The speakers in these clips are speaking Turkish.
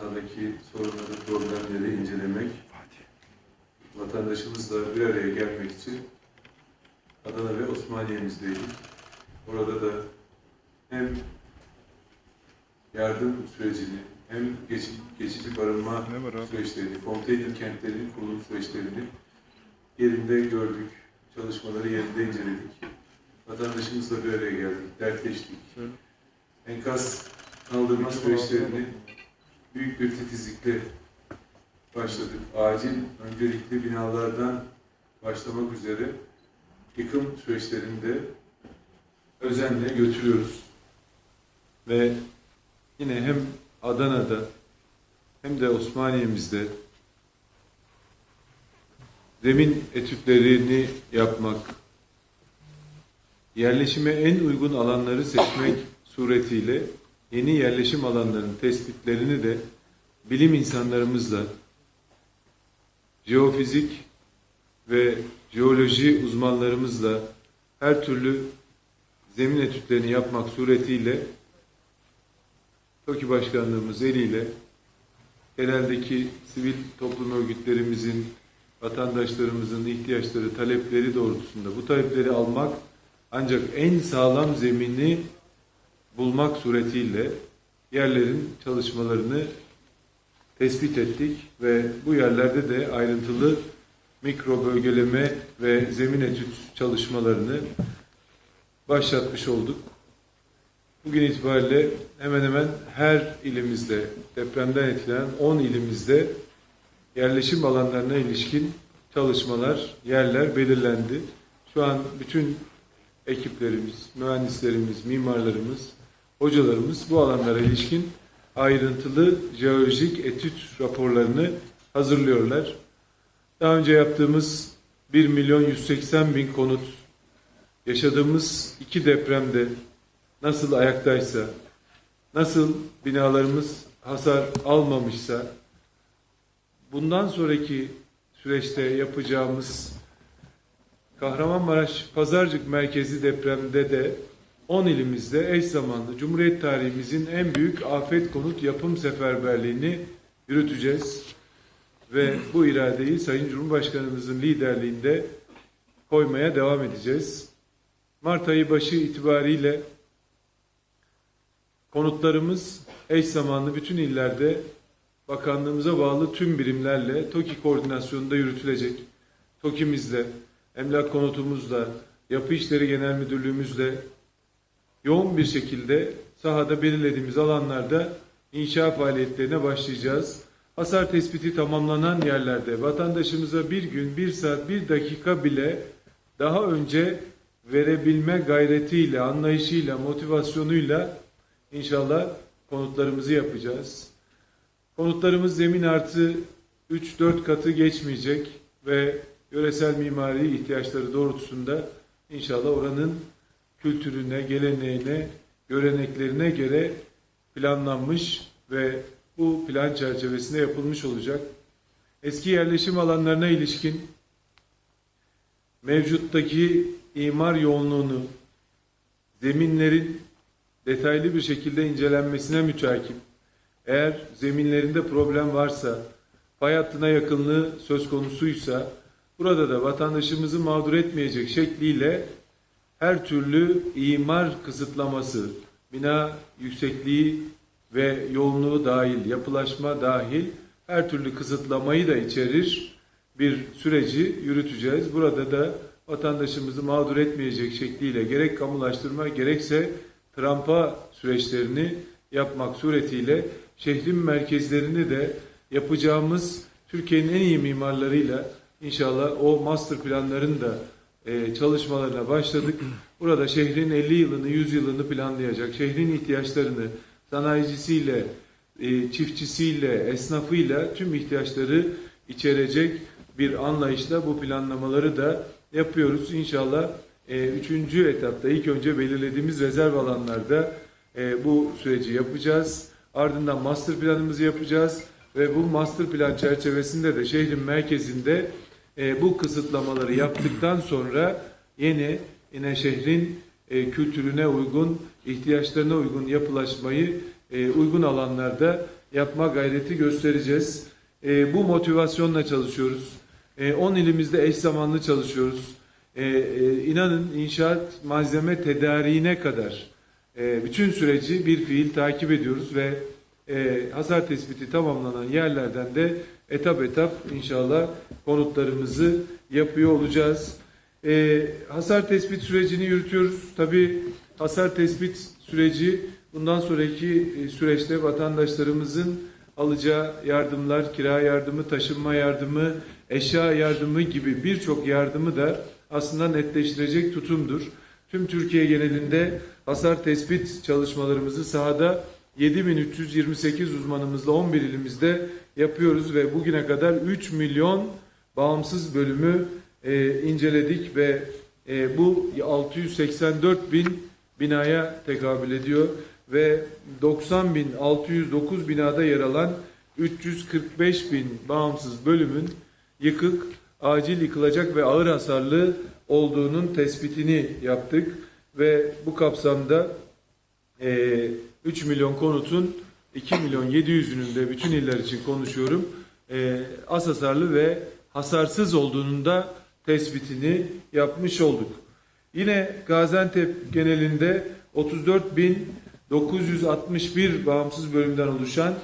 sahadaki sorunları, problemleri incelemek, vatandaşımızla bir araya gelmek için Adana ve Osmaniye'mizdeydik. Orada da hem yardım sürecini hem geçici, geçici barınma süreçlerini, konteyner kentlerinin kurulum süreçlerini yerinde gördük. Çalışmaları yerinde inceledik. Vatandaşımızla bir araya geldik, dertleştik. Enkaz kaldırma süreçlerini büyük bir titizlikle başladık. Acil, öncelikli binalardan başlamak üzere yıkım süreçlerini de özenle götürüyoruz. Ve yine hem Adana'da hem de Osmaniye'mizde zemin etütlerini yapmak, yerleşime en uygun alanları seçmek suretiyle yeni yerleşim alanlarının tespitlerini de bilim insanlarımızla jeofizik ve jeoloji uzmanlarımızla her türlü zemin etütlerini yapmak suretiyle TOKİ Başkanlığımız eliyle geneldeki sivil toplum örgütlerimizin, vatandaşlarımızın ihtiyaçları, talepleri doğrultusunda bu talepleri almak ancak en sağlam zemini bulmak suretiyle yerlerin çalışmalarını tespit ettik ve bu yerlerde de ayrıntılı mikro bölgeleme ve zemin etüt çalışmalarını başlatmış olduk. Bugün itibariyle hemen hemen her ilimizde, depremden etkilenen 10 ilimizde yerleşim alanlarına ilişkin çalışmalar, yerler belirlendi. Şu an bütün ekiplerimiz, mühendislerimiz, mimarlarımız, hocalarımız bu alanlara ilişkin ayrıntılı jeolojik etüt raporlarını hazırlıyorlar. Daha önce yaptığımız 1 milyon 180 bin konut, yaşadığımız iki depremde nasıl ayaktaysa, nasıl binalarımız hasar almamışsa, bundan sonraki süreçte yapacağımız Kahramanmaraş Pazarcık merkezi depremde de 10 ilimizde eş zamanlı Cumhuriyet tarihimizin en büyük afet konut yapım seferberliğini yürüteceğiz. Ve bu iradeyi Sayın Cumhurbaşkanımızın liderliğinde koymaya devam edeceğiz. Mart ayı başı itibariyle konutlarımız eş zamanlı bütün illerde bakanlığımıza bağlı tüm birimlerle TOKİ koordinasyonunda yürütülecek. TOKİ'mizle, emlak konutumuzla, yapı işleri genel müdürlüğümüzle yoğun bir şekilde sahada belirlediğimiz alanlarda inşa faaliyetlerine başlayacağız. Hasar tespiti tamamlanan yerlerde vatandaşımıza bir gün, bir saat, bir dakika bile daha önce verebilme gayretiyle, anlayışıyla, motivasyonuyla inşallah konutlarımızı yapacağız. Konutlarımız zemin artı 3-4 katı geçmeyecek ve yöresel mimari ihtiyaçları doğrultusunda inşallah oranın kültürüne, geleneğine, göreneklerine göre planlanmış ve bu plan çerçevesinde yapılmış olacak. Eski yerleşim alanlarına ilişkin mevcuttaki imar yoğunluğunu, zeminlerin detaylı bir şekilde incelenmesine müteakip. Eğer zeminlerinde problem varsa, fay hattına yakınlığı söz konusuysa, burada da vatandaşımızı mağdur etmeyecek şekliyle her türlü imar kısıtlaması, bina yüksekliği ve yoğunluğu dahil, yapılaşma dahil her türlü kısıtlamayı da içerir bir süreci yürüteceğiz. Burada da vatandaşımızı mağdur etmeyecek şekliyle gerek kamulaştırma gerekse trampa süreçlerini yapmak suretiyle şehrin merkezlerini de yapacağımız Türkiye'nin en iyi mimarlarıyla inşallah o master planların da e, çalışmalarına başladık. Burada şehrin 50 yılını, 100 yılını planlayacak, şehrin ihtiyaçlarını sanayicisiyle, e, çiftçisiyle, esnafıyla tüm ihtiyaçları içerecek bir anlayışla bu planlamaları da yapıyoruz. İnşallah e, üçüncü etapta ilk önce belirlediğimiz rezerv alanlarda bu süreci yapacağız. Ardından master planımızı yapacağız ve bu master plan çerçevesinde de şehrin merkezinde e, bu kısıtlamaları yaptıktan sonra yeni yine şehrin e, kültürüne uygun, ihtiyaçlarına uygun yapılaşmayı e, uygun alanlarda yapma gayreti göstereceğiz. E, bu motivasyonla çalışıyoruz. E, 10 ilimizde eş zamanlı çalışıyoruz. E, e, inanın inşaat malzeme tedariğine kadar e, bütün süreci bir fiil takip ediyoruz ve e, hasar tespiti tamamlanan yerlerden de etap etap inşallah konutlarımızı yapıyor olacağız. E, hasar tespit sürecini yürütüyoruz. Tabii hasar tespit süreci bundan sonraki e, süreçte vatandaşlarımızın alacağı yardımlar, kira yardımı, taşınma yardımı, eşya yardımı gibi birçok yardımı da aslında netleştirecek tutumdur. Tüm Türkiye genelinde hasar tespit çalışmalarımızı sahada 7328 uzmanımızla 11 ilimizde yapıyoruz ve bugüne kadar 3 milyon bağımsız bölümü e, inceledik ve e, bu 684 bin binaya tekabül ediyor ve 90 bin 609 binada yer alan 345 bin bağımsız bölümün yıkık, acil yıkılacak ve ağır hasarlı olduğunun tespitini yaptık ve bu kapsamda e, 3 milyon konutun 2 milyon 700'ünün de bütün iller için konuşuyorum e, az hasarlı ve hasarsız olduğunun da tespitini yapmış olduk. Yine Gaziantep genelinde 34.961 bağımsız bölümden oluşan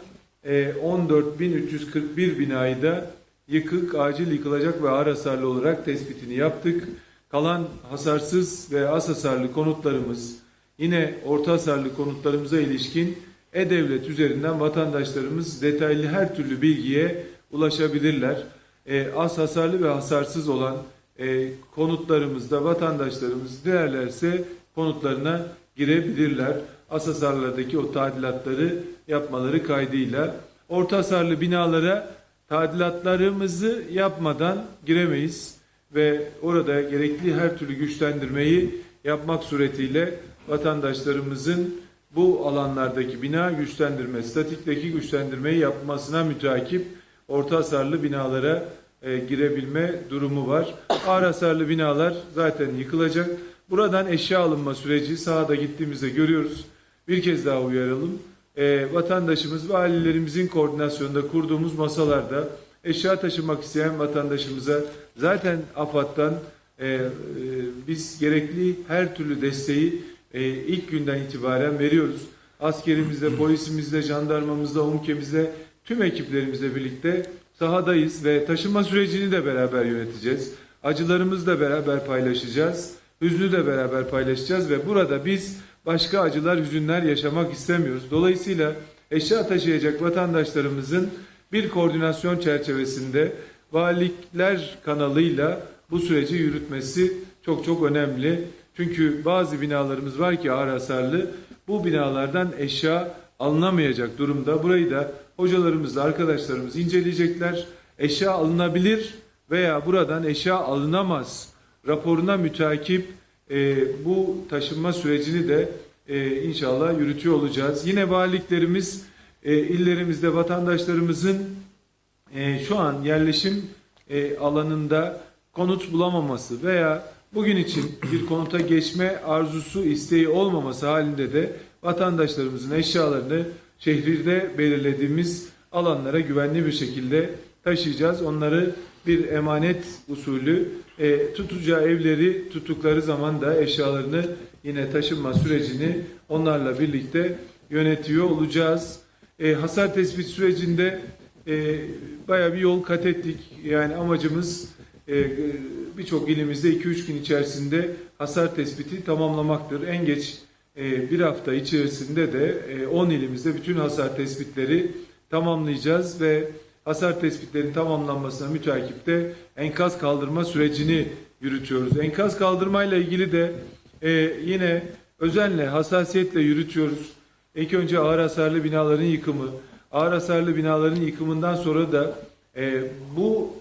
e, 14.341 binayı da yıkık, acil yıkılacak ve ağır hasarlı olarak tespitini yaptık. Kalan hasarsız ve az hasarlı konutlarımız yine orta hasarlı konutlarımıza ilişkin e-Devlet üzerinden vatandaşlarımız detaylı her türlü bilgiye ulaşabilirler. E, az hasarlı ve hasarsız olan e, konutlarımızda vatandaşlarımız dilerlerse konutlarına girebilirler. Az hasarlardaki o tadilatları yapmaları kaydıyla. Orta hasarlı binalara tadilatlarımızı yapmadan giremeyiz ve orada gerekli her türlü güçlendirmeyi yapmak suretiyle vatandaşlarımızın bu alanlardaki bina güçlendirme, statikteki güçlendirmeyi yapmasına müteakip orta hasarlı binalara e, girebilme durumu var. Ağır hasarlı binalar zaten yıkılacak. Buradan eşya alınma süreci sahada gittiğimizde görüyoruz. Bir kez daha uyaralım. E, vatandaşımız ve ailelerimizin koordinasyonunda kurduğumuz masalarda eşya taşımak isteyen vatandaşımıza zaten AFAD'dan e, e, biz gerekli her türlü desteği e, ilk günden itibaren veriyoruz. Askerimizle, polisimizle, jandarmamızla, UMKE'mizle, tüm ekiplerimizle birlikte sahadayız ve taşıma sürecini de beraber yöneteceğiz. Acılarımızı da beraber paylaşacağız. Hüznü de beraber paylaşacağız ve burada biz başka acılar, hüzünler yaşamak istemiyoruz. Dolayısıyla eşya taşıyacak vatandaşlarımızın bir koordinasyon çerçevesinde valilikler kanalıyla bu süreci yürütmesi çok çok önemli. Çünkü bazı binalarımız var ki ağır hasarlı. Bu binalardan eşya alınamayacak durumda. Burayı da hocalarımız, arkadaşlarımız inceleyecekler. Eşya alınabilir veya buradan eşya alınamaz raporuna mütakip e, bu taşınma sürecini de e, inşallah yürütüyor olacağız. Yine valiliklerimiz e, illerimizde vatandaşlarımızın e, şu an yerleşim e, alanında konut bulamaması veya bugün için bir konuta geçme arzusu isteği olmaması halinde de vatandaşlarımızın eşyalarını şehirde belirlediğimiz alanlara güvenli bir şekilde taşıyacağız. Onları bir emanet usulü e, tutacağı evleri tuttukları zaman da eşyalarını yine taşınma sürecini onlarla birlikte yönetiyor olacağız. E, hasar tespit sürecinde e, baya bir yol kat ettik. Yani amacımız birçok ilimizde 2-3 gün içerisinde hasar tespiti tamamlamaktır. En geç e, bir hafta içerisinde de e, 10 ilimizde bütün hasar tespitleri tamamlayacağız ve hasar tespitlerinin tamamlanmasına müteakip de enkaz kaldırma sürecini yürütüyoruz. Enkaz kaldırmayla ilgili de e, yine özenle, hassasiyetle yürütüyoruz. İlk önce ağır hasarlı binaların yıkımı, ağır hasarlı binaların yıkımından sonra da e, bu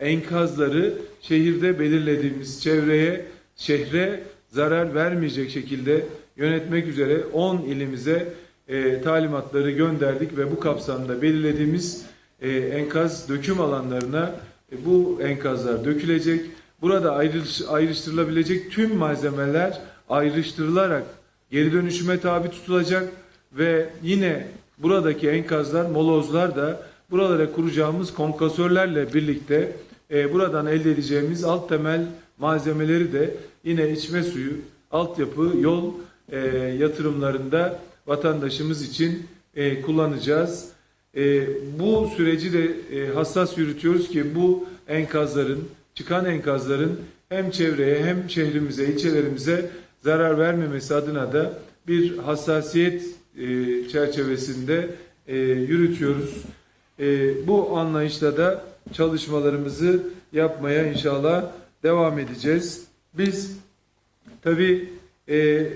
enkazları şehirde belirlediğimiz çevreye, şehre zarar vermeyecek şekilde yönetmek üzere 10 ilimize e, talimatları gönderdik ve bu kapsamda belirlediğimiz e, enkaz döküm alanlarına e, bu enkazlar dökülecek. Burada ayrış, ayrıştırılabilecek tüm malzemeler ayrıştırılarak geri dönüşüme tabi tutulacak ve yine buradaki enkazlar, molozlar da buralara kuracağımız konkasörlerle birlikte e, buradan elde edeceğimiz alt temel malzemeleri de yine içme suyu, altyapı, yol e, yatırımlarında vatandaşımız için e, kullanacağız. E, bu süreci de e, hassas yürütüyoruz ki bu enkazların, çıkan enkazların hem çevreye hem şehrimize, ilçelerimize zarar vermemesi adına da bir hassasiyet e, çerçevesinde e, yürütüyoruz. E, bu anlayışla da çalışmalarımızı yapmaya inşallah devam edeceğiz. Biz tabii e,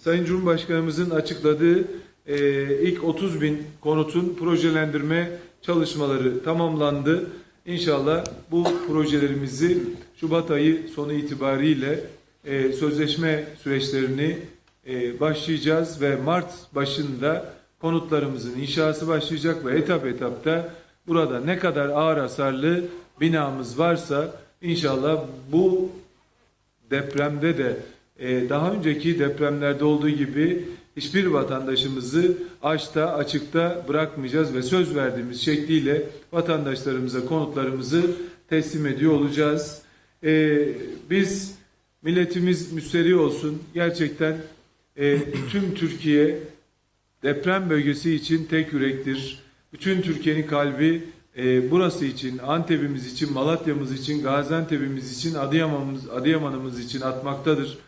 Sayın Cumhurbaşkanımızın açıkladığı e, ilk 30 bin konutun projelendirme çalışmaları tamamlandı. İnşallah bu projelerimizi Şubat ayı sonu itibariyle e, sözleşme süreçlerini e, başlayacağız ve Mart başında konutlarımızın inşası başlayacak ve etap etapta burada ne kadar ağır hasarlı binamız varsa inşallah bu depremde de e, daha önceki depremlerde olduğu gibi hiçbir vatandaşımızı açta açıkta bırakmayacağız ve söz verdiğimiz şekliyle vatandaşlarımıza konutlarımızı teslim ediyor olacağız. E, biz milletimiz müsterih olsun gerçekten e, tüm Türkiye deprem bölgesi için tek yürektir. Bütün Türkiye'nin kalbi e, burası için, Antep'imiz için, Malatya'mız için, Gaziantep'imiz için, Adıyaman'ımız, Adıyaman'ımız için atmaktadır.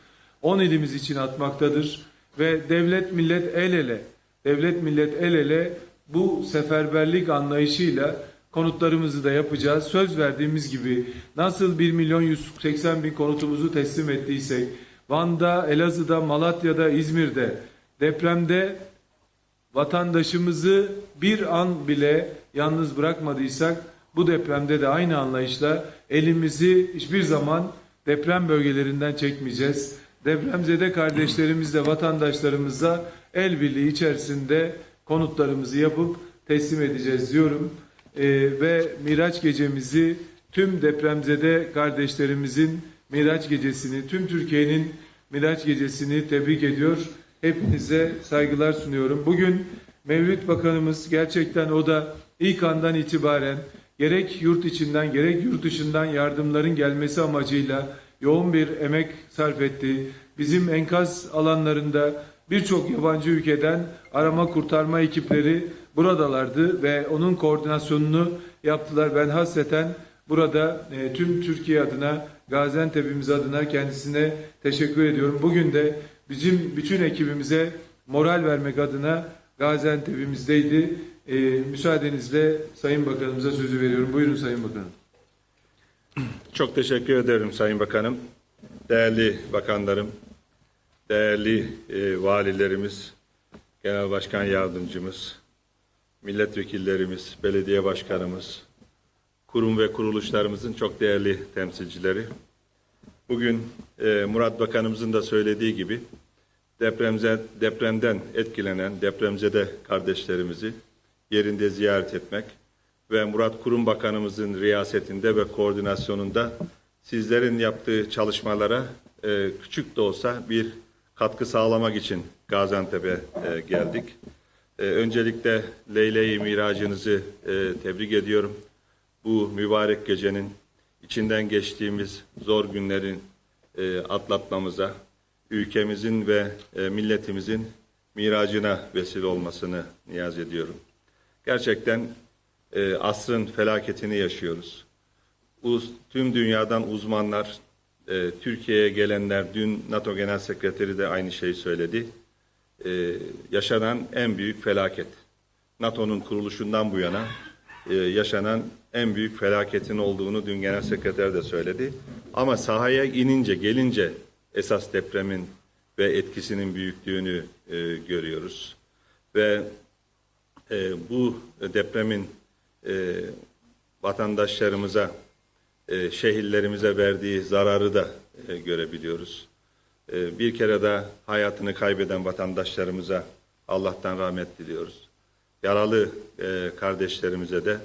10 ilimiz için atmaktadır. Ve devlet millet el ele, devlet millet el ele bu seferberlik anlayışıyla konutlarımızı da yapacağız. Söz verdiğimiz gibi nasıl 1 milyon 180 bin konutumuzu teslim ettiysek, Van'da, Elazığ'da, Malatya'da, İzmir'de depremde vatandaşımızı bir an bile yalnız bırakmadıysak bu depremde de aynı anlayışla elimizi hiçbir zaman deprem bölgelerinden çekmeyeceğiz. Depremzede kardeşlerimizle vatandaşlarımıza el birliği içerisinde konutlarımızı yapıp teslim edeceğiz diyorum. Ee, ve Miraç gecemizi tüm depremzede kardeşlerimizin Miraç gecesini, tüm Türkiye'nin Miraç gecesini tebrik ediyor. Hepinize saygılar sunuyorum. Bugün Mevlüt Bakanımız gerçekten o da ilk andan itibaren gerek yurt içinden gerek yurt dışından yardımların gelmesi amacıyla yoğun bir emek sarf etti. Bizim enkaz alanlarında birçok yabancı ülkeden arama kurtarma ekipleri buradalardı ve onun koordinasyonunu yaptılar. Ben hasreten burada e, tüm Türkiye adına, Gaziantep'imiz adına kendisine teşekkür ediyorum. Bugün de bizim bütün ekibimize moral vermek adına Gaziantep'imizdeydi. E, müsaadenizle Sayın Bakanımıza sözü veriyorum. Buyurun Sayın Bakanım. Çok teşekkür ederim Sayın Bakanım. Değerli bakanlarım, değerli e, valilerimiz, genel başkan yardımcımız, milletvekillerimiz, belediye başkanımız, kurum ve kuruluşlarımızın çok değerli temsilcileri. Bugün e, Murat Bakanımızın da söylediği gibi depremze, depremden etkilenen depremzede kardeşlerimizi yerinde ziyaret etmek ve Murat Kurum Bakanımızın riyasetinde ve koordinasyonunda sizlerin yaptığı çalışmalara e, küçük de olsa bir katkı sağlamak için Gaziantep'e e, geldik. E, öncelikle Leyle-i Miracınızı e, tebrik ediyorum. Bu mübarek gecenin içinden geçtiğimiz zor günlerin e, atlatmamıza, ülkemizin ve e, milletimizin miracına vesile olmasını niyaz ediyorum. Gerçekten e, asrın felaketini yaşıyoruz. Uz, tüm dünyadan uzmanlar, e, Türkiye'ye gelenler, dün NATO Genel Sekreteri de aynı şeyi söyledi. Yaşanan en büyük felaket. NATO'nun kuruluşundan bu yana yaşanan en büyük felaketin olduğunu dün Genel Sekreter de söyledi. Ama sahaya inince, gelince esas depremin ve etkisinin büyüklüğünü e, görüyoruz. Ve e, bu depremin e, vatandaşlarımıza, e, şehirlerimize verdiği zararı da e, görebiliyoruz. E, bir kere de hayatını kaybeden vatandaşlarımıza Allah'tan rahmet diliyoruz. Yaralı e, kardeşlerimize de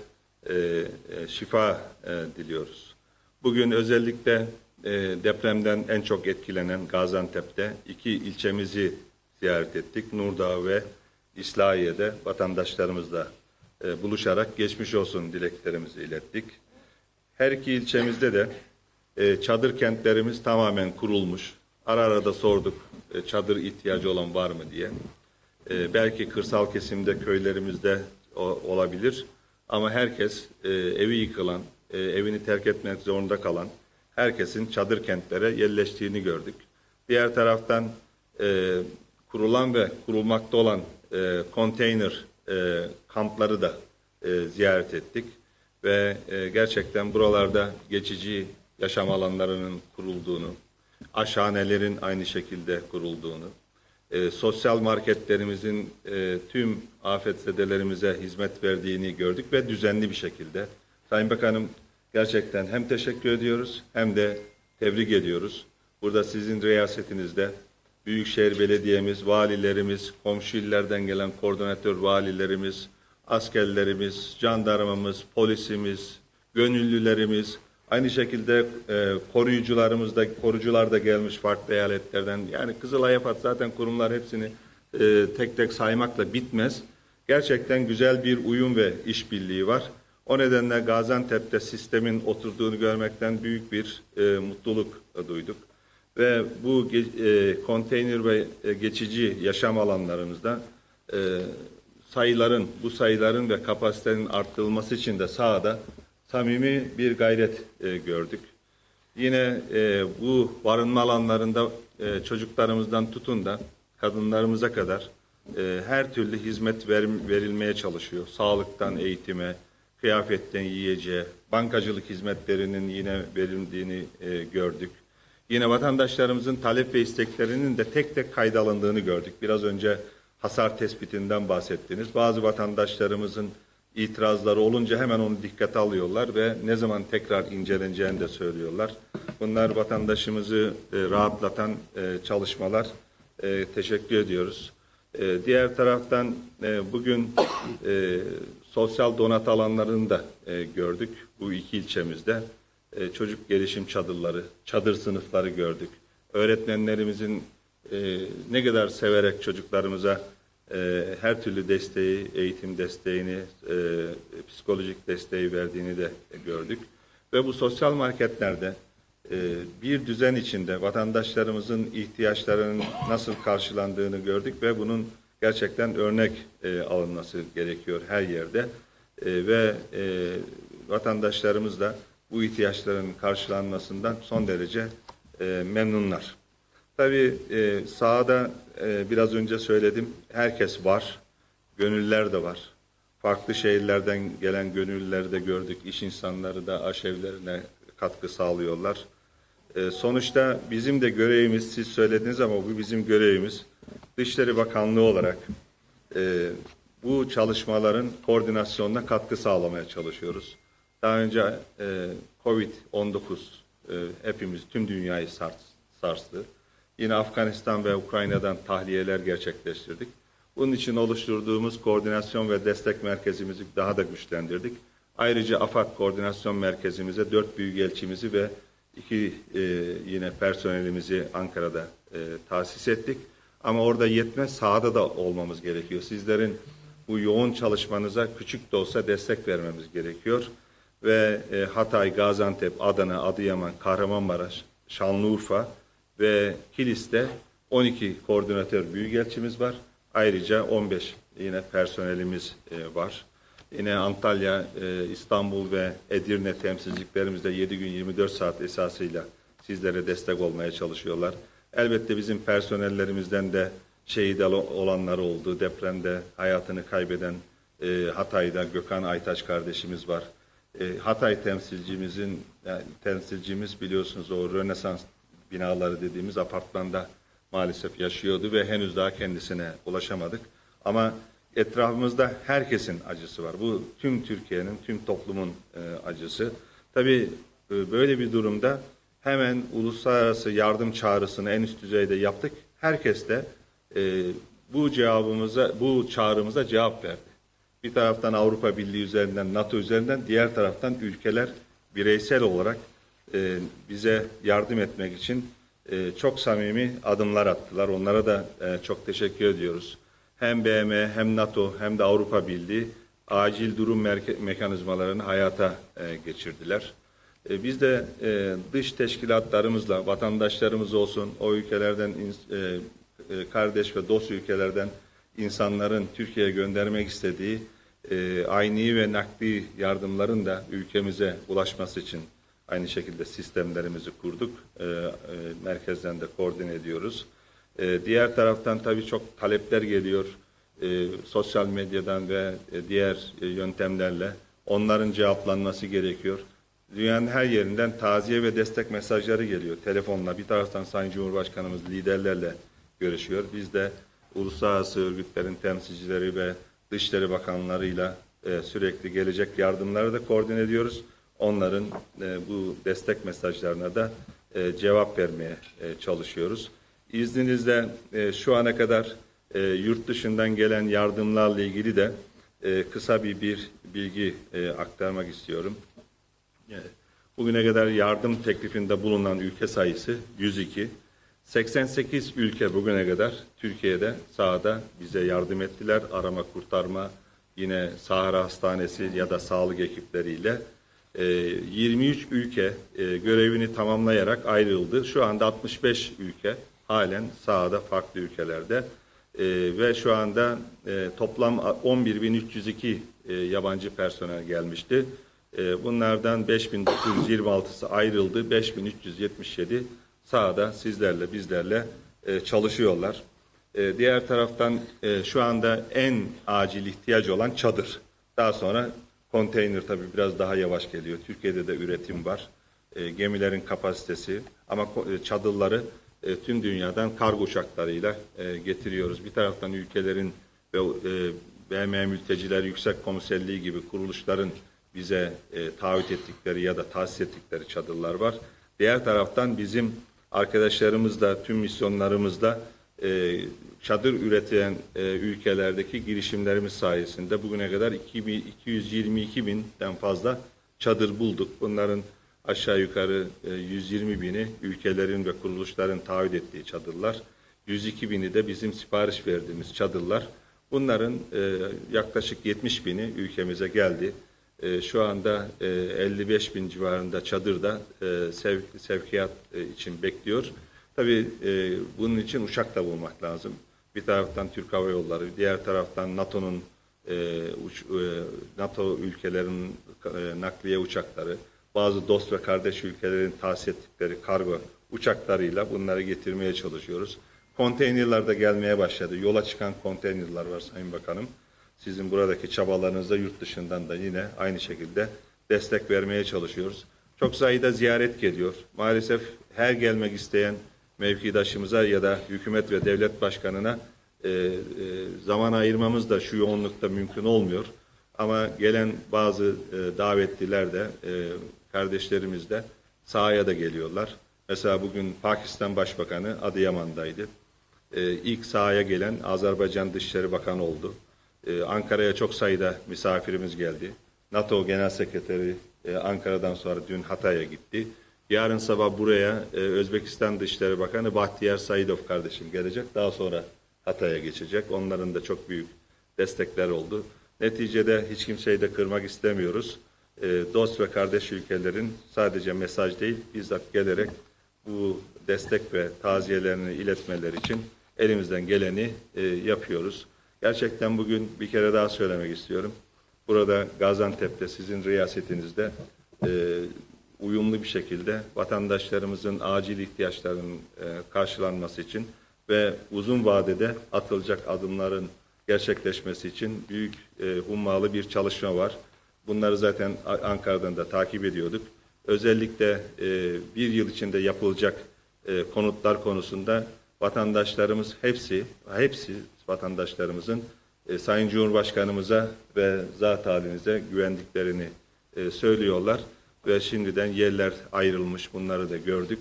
e, e, şifa e, diliyoruz. Bugün özellikle e, depremden en çok etkilenen Gaziantep'te iki ilçemizi ziyaret ettik. Nurdağ ve İslahiye'de vatandaşlarımızla e, buluşarak geçmiş olsun dileklerimizi ilettik. Her iki ilçemizde de e, çadır kentlerimiz tamamen kurulmuş. Ara ara sorduk e, çadır ihtiyacı olan var mı diye. Belki kırsal kesimde köylerimizde olabilir ama herkes evi yıkılan, evini terk etmek zorunda kalan herkesin çadır kentlere yerleştiğini gördük. Diğer taraftan e, kurulan ve kurulmakta olan e, konteyner e, kampları da e, ziyaret ettik ve e, gerçekten buralarda geçici yaşam alanlarının kurulduğunu, aşhanelerin aynı şekilde kurulduğunu, e, sosyal marketlerimizin e, tüm afetzedelerimize hizmet verdiğini gördük ve düzenli bir şekilde. Sayın Bakanım gerçekten hem teşekkür ediyoruz hem de tebrik ediyoruz. Burada sizin riyasetinizde Büyükşehir Belediye'miz, valilerimiz, komşu illerden gelen koordinatör valilerimiz, askerlerimiz, jandarmamız, polisimiz, gönüllülerimiz, aynı şekilde e, koruyucularımız da, korucular da gelmiş farklı eyaletlerden. Yani Kızılay AFAD zaten kurumlar hepsini e, tek tek saymakla bitmez. Gerçekten güzel bir uyum ve işbirliği var. O nedenle Gaziantep'te sistemin oturduğunu görmekten büyük bir e, mutluluk duyduk. Ve bu e, konteyner ve e, geçici yaşam alanlarımızda e, sayıların, bu sayıların ve kapasitenin arttırılması için de sahada samimi bir gayret e, gördük. Yine e, bu barınma alanlarında e, çocuklarımızdan tutun da kadınlarımıza kadar e, her türlü hizmet ver- verilmeye çalışıyor. Sağlıktan eğitime, kıyafetten yiyeceğe, bankacılık hizmetlerinin yine verildiğini e, gördük. Yine vatandaşlarımızın talep ve isteklerinin de tek tek kayda gördük. Biraz önce hasar tespitinden bahsettiniz. Bazı vatandaşlarımızın itirazları olunca hemen onu dikkate alıyorlar ve ne zaman tekrar inceleneceğini de söylüyorlar. Bunlar vatandaşımızı e, rahatlatan e, çalışmalar. E, teşekkür ediyoruz. E, diğer taraftan e, bugün e, sosyal donat alanlarını da e, gördük bu iki ilçemizde. E, çocuk gelişim çadırları, çadır sınıfları gördük. Öğretmenlerimizin e, ne kadar severek çocuklarımıza e, her türlü desteği, eğitim desteğini, e, psikolojik desteği verdiğini de gördük. Ve bu sosyal marketlerde e, bir düzen içinde vatandaşlarımızın ihtiyaçlarının nasıl karşılandığını gördük ve bunun gerçekten örnek e, alınması gerekiyor her yerde. E, ve e, vatandaşlarımız da bu ihtiyaçların karşılanmasından son derece e, memnunlar. Tabii e, sahada e, biraz önce söyledim, herkes var, gönüller de var. Farklı şehirlerden gelen gönüllüleri de gördük, iş insanları da aşevlerine katkı sağlıyorlar. E, sonuçta bizim de görevimiz, siz söylediniz ama bu bizim görevimiz. Dışişleri Bakanlığı olarak e, bu çalışmaların koordinasyonuna katkı sağlamaya çalışıyoruz. Daha önce e, Covid-19 e, hepimiz, tüm dünyayı sars, sarstı. Yine Afganistan ve Ukrayna'dan tahliyeler gerçekleştirdik. Bunun için oluşturduğumuz koordinasyon ve destek merkezimizi daha da güçlendirdik. Ayrıca AFAD koordinasyon merkezimize dört büyükelçimizi ve iki e, yine personelimizi Ankara'da e, tahsis ettik. Ama orada yetmez, sahada da olmamız gerekiyor. Sizlerin bu yoğun çalışmanıza küçük de olsa destek vermemiz gerekiyor. Ve e, Hatay, Gaziantep, Adana, Adıyaman, Kahramanmaraş, Şanlıurfa ve Kilis'te 12 koordinatör büyükelçimiz var. Ayrıca 15 yine personelimiz e, var. Yine Antalya, e, İstanbul ve Edirne temsilciliklerimizde 7 gün 24 saat esasıyla sizlere destek olmaya çalışıyorlar. Elbette bizim personellerimizden de şehit olanlar oldu. Depremde hayatını kaybeden e, Hatay'da Gökhan Aytaç kardeşimiz var. E, Hatay temsilcimizin yani temsilcimiz biliyorsunuz o Rönesans binaları dediğimiz apartmanda maalesef yaşıyordu ve henüz daha kendisine ulaşamadık. Ama etrafımızda herkesin acısı var. Bu tüm Türkiye'nin, tüm toplumun e, acısı. Tabii e, böyle bir durumda hemen uluslararası yardım çağrısını en üst düzeyde yaptık. Herkes de e, bu cevabımıza, bu çağrımıza cevap verdi. Bir taraftan Avrupa Birliği üzerinden, NATO üzerinden, diğer taraftan ülkeler bireysel olarak e, bize yardım etmek için e, çok samimi adımlar attılar. Onlara da e, çok teşekkür ediyoruz. Hem BM hem NATO hem de Avrupa Birliği acil durum mekanizmalarını hayata e, geçirdiler. E, Biz de e, dış teşkilatlarımızla vatandaşlarımız olsun, o ülkelerden e, e, kardeş ve dost ülkelerden insanların Türkiye'ye göndermek istediği e, ayni ve nakdi yardımların da ülkemize ulaşması için aynı şekilde sistemlerimizi kurduk. E, e, merkezden de koordine ediyoruz. E, diğer taraftan tabii çok talepler geliyor e, sosyal medyadan ve e, diğer e, yöntemlerle. Onların cevaplanması gerekiyor. Dünyanın her yerinden taziye ve destek mesajları geliyor. Telefonla bir taraftan Sayın Cumhurbaşkanımız liderlerle görüşüyor. Biz de uluslararası örgütlerin temsilcileri ve Dışişleri Bakanlarıyla e, sürekli gelecek yardımları da koordine ediyoruz. Onların e, bu destek mesajlarına da e, cevap vermeye e, çalışıyoruz. İzninizle e, şu ana kadar e, yurt dışından gelen yardımlarla ilgili de e, kısa bir, bir bilgi e, aktarmak istiyorum. Evet. Bugüne kadar yardım teklifinde bulunan ülke sayısı 102. 88 ülke bugüne kadar Türkiye'de sahada bize yardım ettiler. Arama kurtarma, yine Sahra Hastanesi ya da sağlık ekipleriyle. Ee, 23 ülke e, görevini tamamlayarak ayrıldı. Şu anda 65 ülke halen sahada farklı ülkelerde. Ee, ve şu anda e, toplam 11.302 e, yabancı personel gelmişti. E, bunlardan 5.926'sı ayrıldı, 5.377 sahada sizlerle, bizlerle e, çalışıyorlar. E, diğer taraftan e, şu anda en acil ihtiyaç olan çadır. Daha sonra konteyner tabii biraz daha yavaş geliyor. Türkiye'de de üretim var. E, gemilerin kapasitesi ama e, çadırları e, tüm dünyadan kargo uçaklarıyla e, getiriyoruz. Bir taraftan ülkelerin ve e, BM Mülteciler Yüksek Komiserliği gibi kuruluşların bize e, taahhüt ettikleri ya da tahsis ettikleri çadırlar var. Diğer taraftan bizim arkadaşlarımız da tüm misyonlarımızda e, çadır üreten e, ülkelerdeki girişimlerimiz sayesinde bugüne kadar 2000 222 binden fazla çadır bulduk. Bunların aşağı yukarı e, 120 bini ülkelerin ve kuruluşların taahhüt ettiği çadırlar. 102 bini de bizim sipariş verdiğimiz çadırlar. Bunların e, yaklaşık 70 bini ülkemize geldi. E, şu anda e, 55 bin civarında çadırda e, sev, sevkiyat e, için bekliyor. Tabii e, bunun için uçak da bulmak lazım. Bir taraftan Türk Hava Yolları, diğer taraftan NATO'nun e, e, NATO ülkelerinin e, nakliye uçakları, bazı dost ve kardeş ülkelerin tahsis ettikleri kargo uçaklarıyla bunları getirmeye çalışıyoruz. Konteynerler de gelmeye başladı. Yola çıkan konteynerler var Sayın Bakanım. Sizin buradaki çabalarınızda yurt dışından da yine aynı şekilde destek vermeye çalışıyoruz. Çok sayıda ziyaret geliyor. Maalesef her gelmek isteyen mevkidaşımıza ya da hükümet ve devlet başkanına e, e, zaman ayırmamız da şu yoğunlukta mümkün olmuyor. Ama gelen bazı e, davetliler de e, kardeşlerimiz de sahaya da geliyorlar. Mesela bugün Pakistan Başbakanı Adıyaman'daydı. E, ilk sahaya gelen Azerbaycan Dışişleri Bakanı oldu. E, Ankara'ya çok sayıda misafirimiz geldi. NATO Genel Sekreteri e, Ankara'dan sonra dün Hatay'a gitti. Yarın sabah buraya e, Özbekistan Dışişleri Bakanı Bahtiyar Saidov kardeşim gelecek. Daha sonra Hatay'a geçecek. Onların da çok büyük destekler oldu. Neticede hiç kimseyi de kırmak istemiyoruz. E, dost ve kardeş ülkelerin sadece mesaj değil, bizzat gelerek bu destek ve taziyelerini iletmeler için elimizden geleni e, yapıyoruz. Gerçekten bugün bir kere daha söylemek istiyorum. Burada Gaziantep'te sizin riyasetinizde e, uyumlu bir şekilde vatandaşlarımızın acil ihtiyaçlarının e, karşılanması için ve uzun vadede atılacak adımların gerçekleşmesi için büyük hummalı bir çalışma var. Bunları zaten Ankara'dan da takip ediyorduk. Özellikle e, bir yıl içinde yapılacak e, konutlar konusunda vatandaşlarımız hepsi, hepsi vatandaşlarımızın e, Sayın Cumhurbaşkanımıza ve zat halinize güvendiklerini e, söylüyorlar. Ve şimdiden yerler ayrılmış bunları da gördük.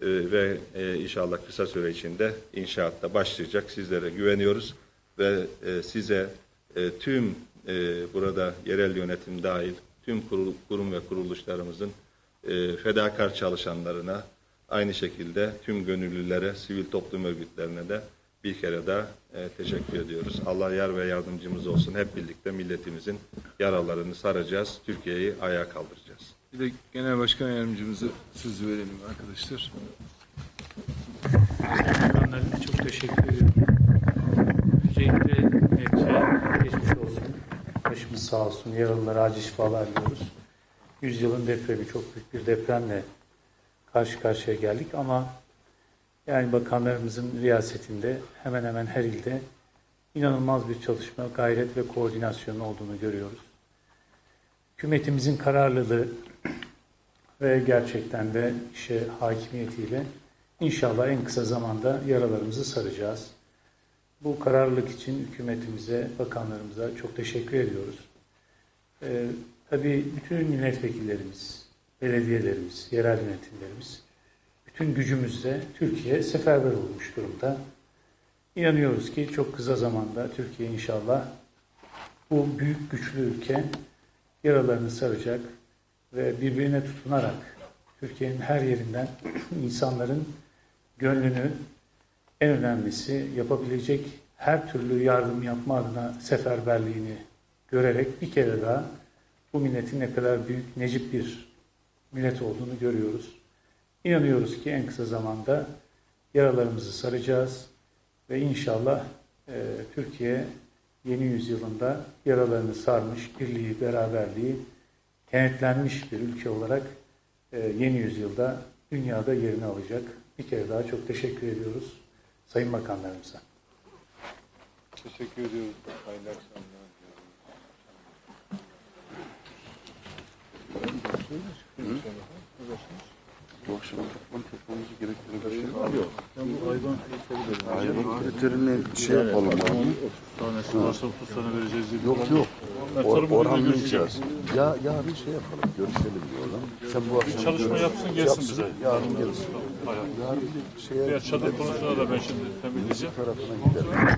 E, ve e, inşallah kısa süre içinde inşaatta başlayacak. Sizlere güveniyoruz ve e, size e, tüm e, burada yerel yönetim dahil tüm kurul- kurum ve kuruluşlarımızın e, fedakar çalışanlarına aynı şekilde tüm gönüllülere, sivil toplum örgütlerine de bir kere daha e, teşekkür ediyoruz. Allah yar ve yardımcımız olsun. Hep birlikte milletimizin yaralarını saracağız. Türkiye'yi ayağa kaldıracağız. Bir de Genel Başkan Yardımcımıza sözü verelim arkadaşlar. Çok teşekkür ediyorum. Öncelikle geçmiş olsun. Başımız sağ olsun. Yaralılara acil şifalar diliyoruz. Yüzyılın depremi çok büyük bir depremle karşı karşıya geldik ama yani bakanlarımızın riyasetinde hemen hemen her ilde inanılmaz bir çalışma, gayret ve koordinasyon olduğunu görüyoruz. Hükümetimizin kararlılığı ve gerçekten de işe hakimiyetiyle İnşallah en kısa zamanda yaralarımızı saracağız. Bu kararlılık için hükümetimize, bakanlarımıza çok teşekkür ediyoruz. Ee, tabii bütün milletvekillerimiz, belediyelerimiz, yerel yönetimlerimiz bütün gücümüzle Türkiye seferber olmuş durumda. İnanıyoruz ki çok kısa zamanda Türkiye inşallah bu büyük güçlü ülke yaralarını saracak ve birbirine tutunarak Türkiye'nin her yerinden insanların gönlünü en önemlisi yapabilecek her türlü yardım yapma adına seferberliğini görerek bir kere daha bu milletin ne kadar büyük, necip bir millet olduğunu görüyoruz. İnanıyoruz ki en kısa zamanda yaralarımızı saracağız ve inşallah e, Türkiye yeni yüzyılında yaralarını sarmış, birliği, beraberliği kenetlenmiş bir ülke olarak e, yeni yüzyılda dünyada yerini alacak. Bir kere daha çok teşekkür ediyoruz Sayın Bakanlarımıza. Teşekkür ediyoruz. Hayırlı akşamlar. Bu akşam toplam tutmamızı gerektiren bir şey var mı? Yok. Hayvan kriterini şey yapalım abi. tanesi varsa 30 tane vereceğiz diye. Yok yok. Or Orhan. Bileceğiz. Ya yarın şey yapalım. Görüşelim diyorlar. Sen bu akşam Çalışma yapsın gelsin bize. Yarın gelsin. Yarın bir şeye Diğer çadır konusuna da ben şimdi temizleyeceğim. tarafına gidelim.